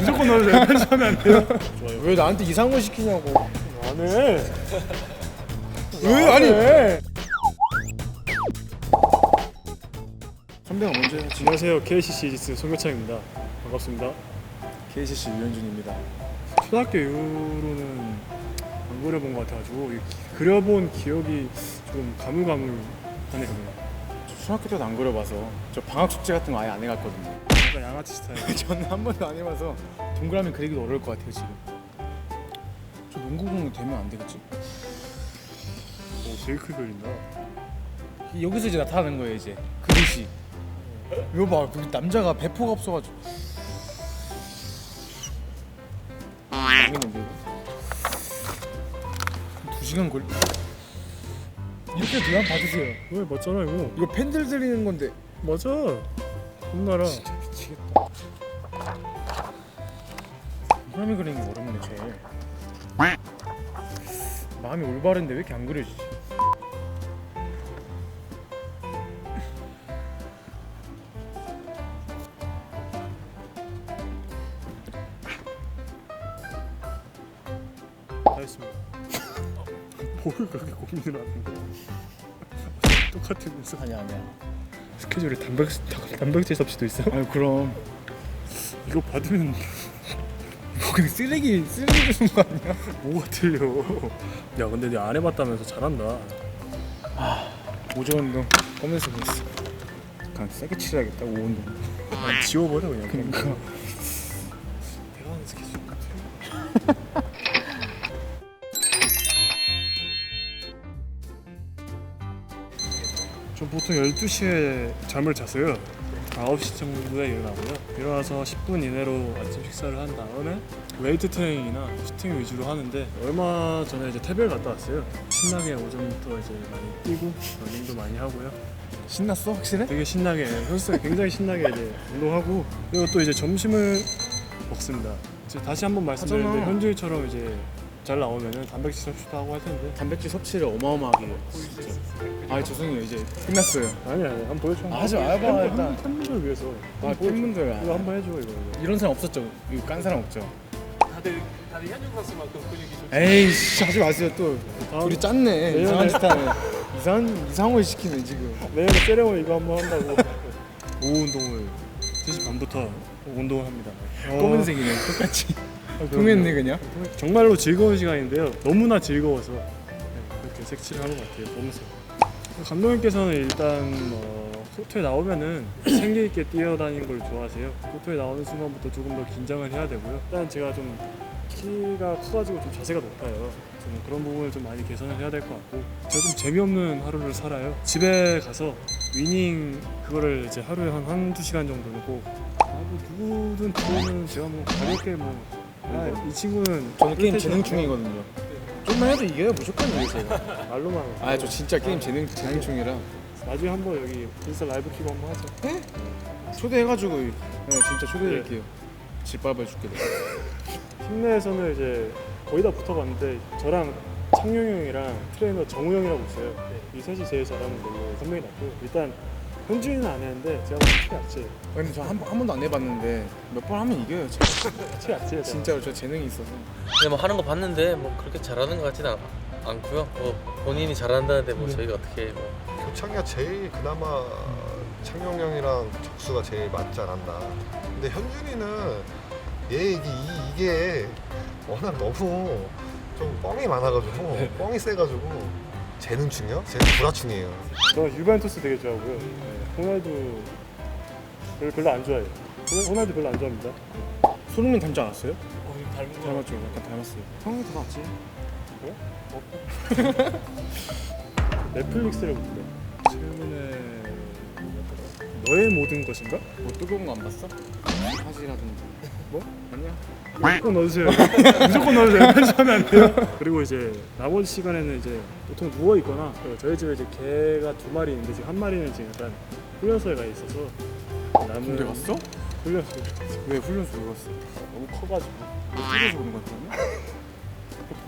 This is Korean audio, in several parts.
무조건 넣어도 돼요. 편집하면 안 돼요. 좋아요. 왜 나한테 이상한 거 시키냐고. 안 해. 왜 아니? 해. 선배가 먼저 해야지. 안녕하세요. KCC 이지스 송교창입니다. 반갑습니다. KCC 유현준입니다. 초등학교 이후로는 안 그려본 것 같아가지고 이 기- 그려본 기억이 좀 가물가물하네요. 저 중학교 때도 안 그려봐서 저 방학 숙제 같은 거 아예 안 해갔거든요. 약간 양아치 스타일. 저는 한 번도 안 해봐서 동그라미 그리기도 어려울 것 같아요 지금. 저 농구공 되면 안 되겠지? 오, 되게 크게 그린다. 여기서 이제 나타나는 거예요 이제 그릇이. 이거 봐, 우리 남자가 배포가 없어가지고. 망했는데 이거. 두 시간 걸. 이렇게 그냥 봐주세요. 왜 맞잖아 이거. 이거 팬들 드리는 건데. 맞아. 혼나라. 동그라미 그리는 게 어렵네 제일. 마음이 올바른데 왜 이렇게 안 그려지지? 다 했습니다. 뭘 그렇게 고민을 하는 거야? 똑같으면서 아니야 아니야. 스케줄에 단백 단백질 섭취도 있어? 아유 그럼 이거 받으면 뭐 그냥 쓰레기 쓰레기 주는 거 아니야? 뭐가 틀려? 야 근데 네 안 해봤다면서 잘한다. 오전 운동 검은색 했어. 그냥 세게 칠해야겠다 오 운동. 아, 지워버려 그냥. 그러니까 하는 스케줄 같아. 저 보통 12시에 잠을 잤어요. 9시 정도에 일어나고요. 일어나서 10분 이내로 아침 식사를 한 다음에 웨이트 트레이닝이나 슈팅 위주로 하는데 얼마 전에 이제 태별 갔다 왔어요. 신나게 오전부터 이제 많이 뛰고 러닝도 많이 하고요. 신났어 확실해? 되게 신나게 선수가 굉장히 신나게 이제 운동하고 그리고 또 이제 점심을 먹습니다. 이제 다시 한번 말씀드리는데 하잖아. 현주이처럼 이제 잘 나오면은 단백질 섭취도 하고 할 텐데 단백질 섭취를 어마어마하게 해요. 진짜. 아 죄송해요 이제 끝났어요. 아니 아니 한번 보여줘. 아, 하지 마요, 봐, 일단. 팬분들 위해서. 아 한번 보여줘. 팬분들 이거 한번 해줘 이거. 이거. 이런 사람 없었죠? 이거 깐 사람 없죠? 다들 다들 현준 선수만큼 근육이 좋지. 에이씨 하지 마세요 또 다음 둘이 짰네 내년에- 이상한 짓 하네 이상한 걸 시키네 지금 내년에 세레모니 이거 한번 한다고 오후 운동을 3시 반부터 운동을 합니다. 어, 검은색이네 똑같이 아. 동했네 그냥 정말로 즐거운 시간인데요. 너무나 즐거워서 네, 그렇게 색칠을 하는 것 같아요. 보면서 감독님께서는 일단 뭐 코트에 나오면은 생기 있게 뛰어다니는 걸 좋아하세요. 코트에 나오는 순간부터 조금 더 긴장을 해야 되고요. 일단 제가 좀 키가 커가지고 좀 자세가 높아요. 저는 그런 부분을 좀 많이 개선을 해야 될 것 같고 제가 좀 재미없는 하루를 살아요. 집에 가서 위닝 그거를 이제 하루에 한 한두 시간 정도는 꼭 아, 뭐 누구든 들어오면 제가 뭐 가볍게 뭐 아, 이 친구는 저는 게임 플레이스테이션 재능충이거든요. 좀만 해도 이겨요 무조건 이기세요 말로만 아저 진짜 게임 재능 재능충이라. 나중에 한번 여기 인스타 라이브 키고 한번 하자. 초대해가지고 네, 진짜 초대해드릴게요. 집밥 해줄게. 내가. 팀 내에서는 이제 거의 다 붙어봤는데 저랑 창룡 형이랑 트레이너 정우 형이라고 있어요. 이 셋이 제일 잘하는 걸로 한 명이 났고 일단 현준이는 안 했는데 제가 아, 근데 저한한 번도 안 해봤는데 몇 번 하면 이겨요 제가. 티 약지 진짜로 저 재능이 있어서 근데 뭐 하는 거 봤는데 뭐 그렇게 잘하는 것 같지는 않, 않고요. 뭐 본인이 잘한다는데 뭐 저희가 어떻게 뭐 교창이가 제일 그나마 창용 형이랑 적수가 제일 맞지 않았나. 근데 현준이는 얘 이게, 이- 이게 워낙 너무 좀 뻥이 많아가지고 뻥이 세가지고 재능충이요? 쟤는 구라충이에요. 저 유벤투스 되게 좋아하고요 네, 호날두 별로, 별로 안 좋아해요 호- 호날두 별로 안 좋아합니다 손흥민 닮지 않았어요? 닮은 닮았죠 약간 닮았어요 형이 더 낫지 넷플릭스를 볼때 최근에 너의 모든 것인가? 뭐 뜨거운 거 안 봤어? 화질이라든지 뭐? 아니야 무조건 넣어주세요. 무조건 넣어주세요. 편집하면 안 돼요. 그리고 이제 나머지 시간에는 이제 보통 누워 있거나 저희 집에 이제 개가 두 마리 있는데 지금 한 마리는 지금 약간 훈련소에 가 있어서 남은 군대 갔어? 훈련소 왜 훈련소 왜 갔어? 너무 커가지고 뛰어서 오는 거 같은데?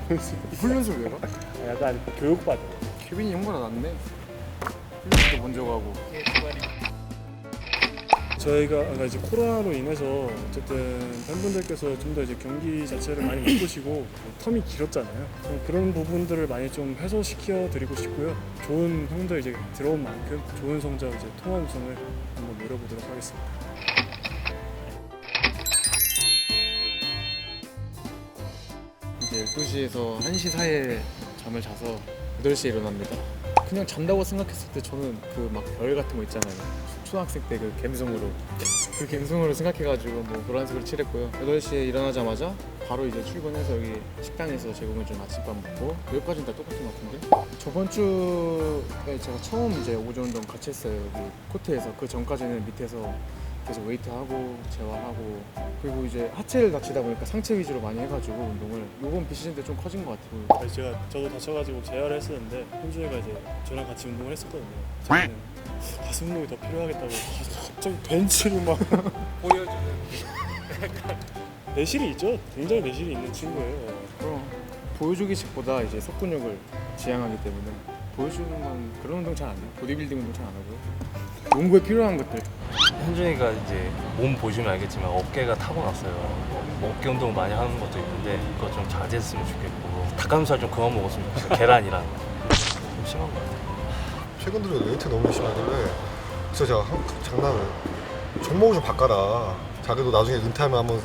훈련소 왜 가? 아, 약간 교육받아. 케빈이 형보다 낫네 훈련소도 먼저 가고 저희가 이제 코로나로 인해서 어쨌든 팬분들께서 좀 더 이제 경기 자체를 많이 못 보시고 텀이 길었잖아요. 어, 그런 부분들을 많이 좀 해소시켜 드리고 싶고요. 좋은 형들 이제 들어온 만큼 좋은 성적 이제 통합 우승을 한번 노려보도록 하겠습니다. 이제 12시에서 1시 사이에 잠을 자서 8시에 일어납니다. 그냥 잔다고 생각했을 때 저는 그 막 별 같은 거 있잖아요. 초등학생 때 그 갬성으로 그 갬성으로 생각해가지고 뭐 노란색으로 칠했고요. 8시에 일어나자마자 바로 이제 출근해서 여기 식당에서 제공해 준 아침밥 먹고 여기까지는 다 똑같은 것 같은데 저번 주에 제가 처음 이제 오전 운동 같이 했어요 여기 코트에서 그 전까지는 밑에서 계속 웨이트하고 재활하고 그리고 이제 하체를 다치다 보니까 상체 위주로 많이 해가지고 운동을 요번 비시즌 때 좀 커진 것 같아요 아니, 제가 저도 다쳐가지고 재활을 했었는데 현준이가 이제 저랑 같이 운동을 했었거든요. 저는 가슴 운동이 더 필요하겠다고 가- 갑자기 벤치를 막 보여주는 내실이 있죠. 굉장히 내실이 있는 친구예요. 그럼 보여주기식보다 이제 속근육을 지향하기 때문에 보여주는 건 그런 운동 잘 안 해요 보디빌딩 운동 잘 안 하고요 농구에 필요한 것들. 현준이가 이제 몸 보시면 알겠지만 어깨가 타고났어요. 뭐 어깨 운동 많이 하는 것도 있는데 그거 좀 자제했으면 좋겠고. 닭가슴살 좀 그만 먹었으면 좋겠어. 계란이랑. 좀 심한 것 같아요. 최근 들어 웨이트 너무 열심히 하길래 그래서 제가 한- 장난을 종목을 좀 바꿔라. 자기도 나중에 은퇴하면 한번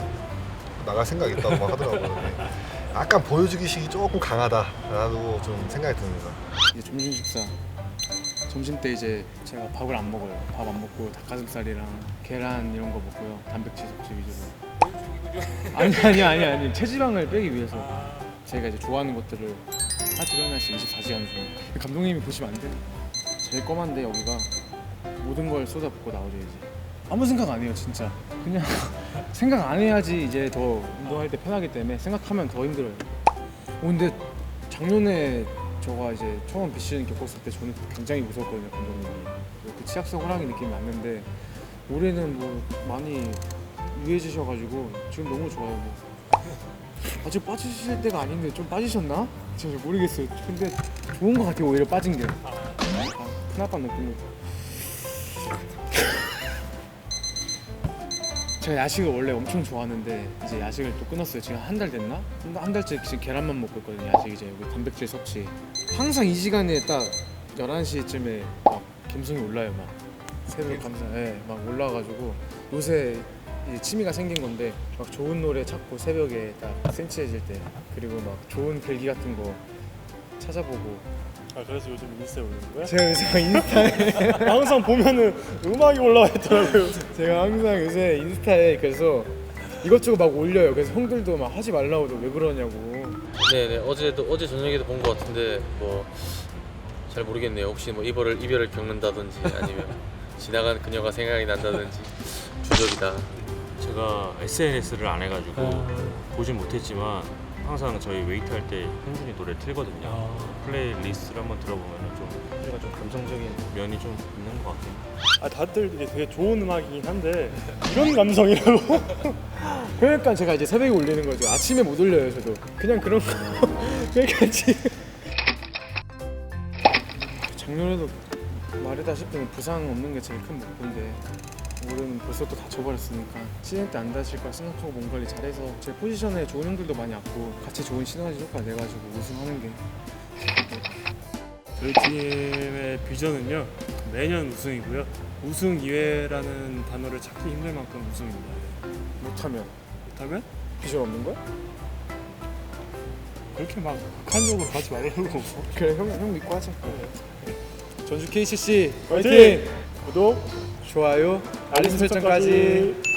나갈 생각 있다고 막 하더라고요. 근데 약간 보여주기식이 조금 강하다라고 좀 생각이 듭니다 이제 점심 식사 점심 때 이제 제가 밥을 안 먹어요. 밥 안 먹고 닭가슴살이랑 계란 이런 거 먹고요. 단백질 섭취 위주로. 아니 아니 아니 아니. 체지방을 빼기 위해서. 제가 이제 좋아하는 것들을 하트를 하나씩 24시간 중에. 감독님이 보시면 안 돼요 제일 검한데 여기가 모든 걸 쏟아붓고 나오죠 이제 아무 생각 안 해요 진짜. 그냥 생각 안 해야지 이제 더 운동할 때 편하기 때문에 생각하면 더 힘들어요. 어, 근데 작년에 저가 이제 처음 비시즌 겪었을 때 저는 굉장히 무서웠거든요 감독님이 그 치약성 호랑이 느낌이 났는데 올해는 뭐 많이 유해지셔가지고 지금 너무 좋아요 뭐. 아직 빠지실 때가 아닌데 좀 빠지셨나? 제가 잘 모르겠어요 근데 좋은 것 같아요 오히려 빠진 게 아, 큰아빠 느낌으 제가 야식을 원래 엄청 좋아하는데 이제 야식을 또 끊었어요. 지금 한 달 됐나? 한, 달- 달째 지금 계란만 먹고 있거든요. 야식 이제 여기 단백질 섭취. 항상 이 시간에 딱 11시쯤에 막 감성이 올라요. 막 새벽 감성, 예, 막 올라가지고 요새 이제 취미가 생긴 건데 막 좋은 노래 찾고 새벽에 딱 센치해질 때 그리고 막 좋은 글귀 같은 거 찾아보고 아 그래서 요즘 인스타에 올리는 거야? 제가 요새 인스타에 항상 보면은 음악이 올라와 있더라고요. 제가 항상 요새 인스타에 그래서 이것저것 막 올려요. 그래서 형들도 막 하지 말라고 왜 그러냐고. 네네 어제도 어제 저녁에도 본 것 같은데 뭐 잘 모르겠네요. 혹시 뭐 이별을 이별을 겪는다든지 아니면 지나간 그녀가 생각이 난다든지 주적이다. 제가 SNS를 안 해가지고 아. 보진 못했지만 항상 저희 웨이트 할 때 현준이 노래 틀거든요. 아. 플레이리스트를 한번 들어보면 좀 현준이가 좀 감성적인 면이 좀 있는 것 같아요. 아 다들 이게 되게 좋은 음악이긴 한데 이런 감성이라고? 그러니까 제가 이제 새벽에 올리는 거죠. 아침에 못 올려요, 저도. 그냥 그런 거. 그러니까 지금 작년에도 말했다시피 부상 없는 게 제일 큰 목표인데 올해는 벌써 또 다쳐버렸으니까 시즌 때 안 다칠 걸 생각하고 몸 관리 잘해서 제 포지션에 좋은 형들도 많이 왔고 같이 좋은 시너지 효과 내가지고 우승하는 게 저희 팀의 비전은요 매년 우승이고요. 우승 이외라는 단어를 찾기 힘들 만큼 우승입니다. 못하면 그렇다면 비전 없는 거야? 그렇게 막 극한적으로 가지 말라고. 그래 형, 형 믿고 하자. 전주 KCC! 화이팅! 구독, 좋아요, 알림 설정까지.